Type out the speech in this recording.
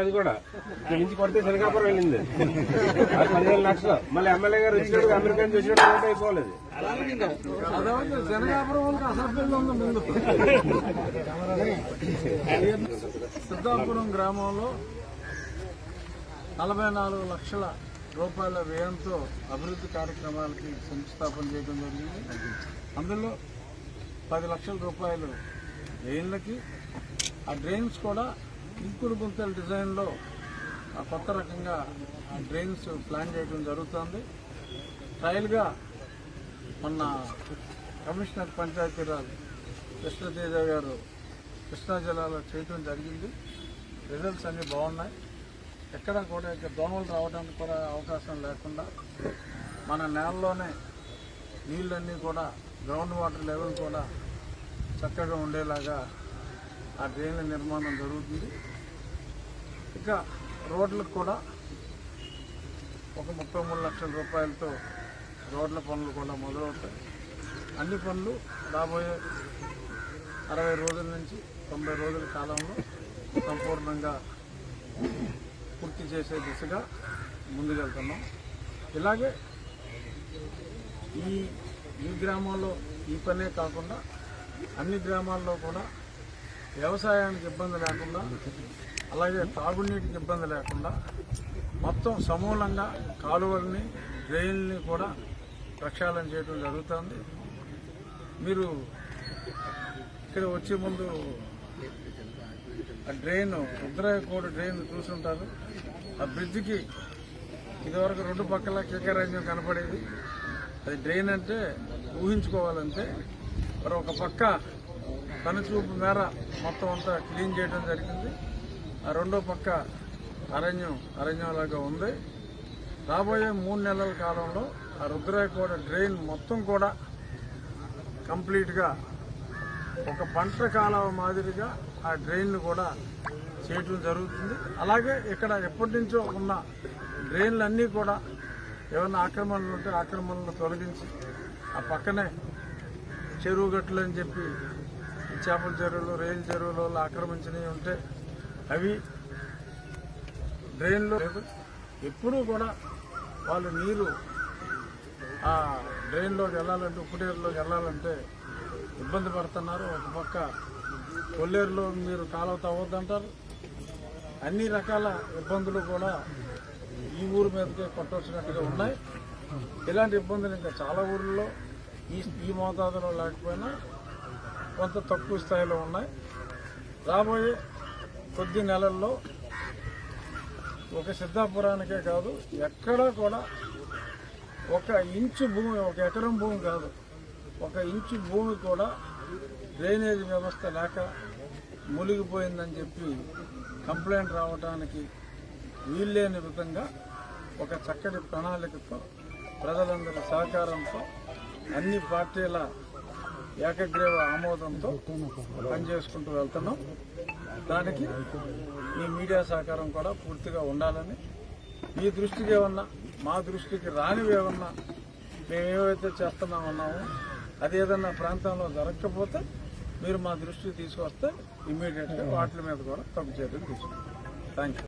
అది కూడా. ఇక్కడి నుంచి కొడితే శనకాపురం వెళ్ళింది. అది పదిహేను లక్షలు. మళ్ళీ ఎమ్మెల్యే గారు వచ్చినట్టు అమెరికా నుంచి వచ్చినట్టు రేట్ అయిపోలేదు. సిద్ధాపురం గ్రామంలో నలభై నాలుగు లక్షల రూపాయల వ్యయంతో అభివృద్ధి కార్యక్రమాలకి శంకుస్థాపన చేయడం జరిగింది. అందులో పది లక్షల రూపాయలు డ్రైన్లకి. ఆ డ్రైన్స్ కూడా ఇంకులు గుంతల డిజైన్లో ఆ కొత్త రకంగా ఆ డ్రైన్స్ ప్లాన్ చేయడం జరుగుతుంది. ట్రయల్గా మొన్న కమిషనర్ పంచాయతీరాజ్ కృష్ణతేజ గారు కృష్ణా జిల్లాలో చేయటం జరిగింది. రిజల్ట్స్ అన్నీ బాగున్నాయి. ఎక్కడ కూడా ఇక దోమలు రావడానికి కూడా అవకాశం లేకుండా మన నేలలోనే నీళ్ళన్నీ కూడా గ్రౌండ్ వాటర్ లెవెల్ కూడా చక్కగా ఉండేలాగా ఆ డ్రైన్ల నిర్మాణం జరుగుతుంది. ఇక రోడ్లకు కూడా ఒక ముప్పై మూడు లక్షల రూపాయలతో రోడ్ల పనులు కూడా మొదలవుతాయి. అన్ని పనులు రాబోయే అరవై రోజుల నుంచి తొంభై రోజుల కాలంలో సంపూర్ణంగా పూర్తి చేసే దిశగా ముందుకెళ్తున్నాం. ఇలాగే ఈ ఈ గ్రామంలో ఈ పనే కాకుండా అన్ని గ్రామాల్లో కూడా వ్యవసాయానికి ఇబ్బంది లేకుండా అలాగే తాగునీటికి ఇబ్బంది లేకుండా మొత్తం సమూలంగా కాలువల్ని డ్రైన్లని కూడా ప్రక్షాళన చేయడం జరుగుతుంది. మీరు ఇక్కడ వచ్చే ముందు ఆ డ్రైన్ రుద్రాయకోడు డ్రైన్ చూసుంటారు. ఆ బ్రిడ్జికి ఇదివరకు రెండు పక్కల కేకరాజ్యం కనపడేది. అది డ్రైన్ అంటే ఊహించుకోవాలంటే మరి ఒక పక్క కనుచూపు మేర మొత్తం అంతా క్లీన్ చేయడం జరిగింది. రెండో పక్క అరణ్యం అరణ్యంలాగా ఉంది. రాబోయే మూడు నెలల కాలంలో ఆ రుద్రాయకోట డ్రైన్ మొత్తం కూడా కంప్లీట్గా ఒక పంట కాలం మాదిరిగా ఆ డ్రైన్ను కూడా చేయటం జరుగుతుంది. అలాగే ఇక్కడ ఎప్పటి నుంచో ఉన్న డ్రైన్లన్నీ కూడా ఏమైనా ఆక్రమణలు ఉంటే ఆక్రమణలు తొలగించి ఆ పక్కనే చెరువు గట్లు అని చెప్పి చేపల చెరువులు రైలు చెరువులు ఆక్రమించినవి ఉంటే అవి డ్రైన్లో ఎప్పుడూ కూడా వాళ్ళు నీరు ఆ డ్రైన్లోకి వెళ్ళాలంటే ఉప్పుటేరులోకి వెళ్ళాలంటే ఇబ్బంది పడుతున్నారు. ఒక పక్క కొల్లేరులో మీరు కాలువ తవ్వద్దంటారు అన్ని రకాల ఇబ్బందులు కూడా ఈ ఊరు మీదకే కొట్టొచ్చినట్టుగా ఉన్నాయి. ఇలాంటి ఇబ్బందులు ఇంకా చాలా ఊర్లలో ఈ ఈ మోతాదులో లేకపోయినా కొంత తక్కువ స్థాయిలో ఉన్నాయి. రాబోయే కొద్ది నెలల్లో ఒక సిద్ధాపురానికే కాదు ఎక్కడా కూడా ఒక ఇంచు భూమి ఒక ఎకరం భూమి కాదు ఒక ఇంచు భూమి కూడా డ్రైనేజ్ వ్యవస్థ లేక మునిగిపోయిందని చెప్పి కంప్లైంట్ రావడానికి వీల్లేని విధంగా ఒక చక్కటి ప్రణాళికతో ప్రజలందరి సహకారంతో అన్ని పార్టీల ఏకగ్రీవ ఆమోదంతో పనిచేసుకుంటూ వెళ్తున్నాం. దానికి మీ మీడియా సహకారం కూడా పూర్తిగా ఉండాలని మీ దృష్టికి ఏమన్నా మా దృష్టికి రానివి ఏమన్నా మేము ఏవైతే చేస్తున్నామన్నామో అది ఏదన్నా ప్రాంతంలో జరగకపోతే మీరు మా దృష్టికి తీసుకొస్తే ఇమ్మీడియట్గా వాటి మీద కూడా తప్పు చర్యలు తీసుకుంటాం థ్యాంక్ యూ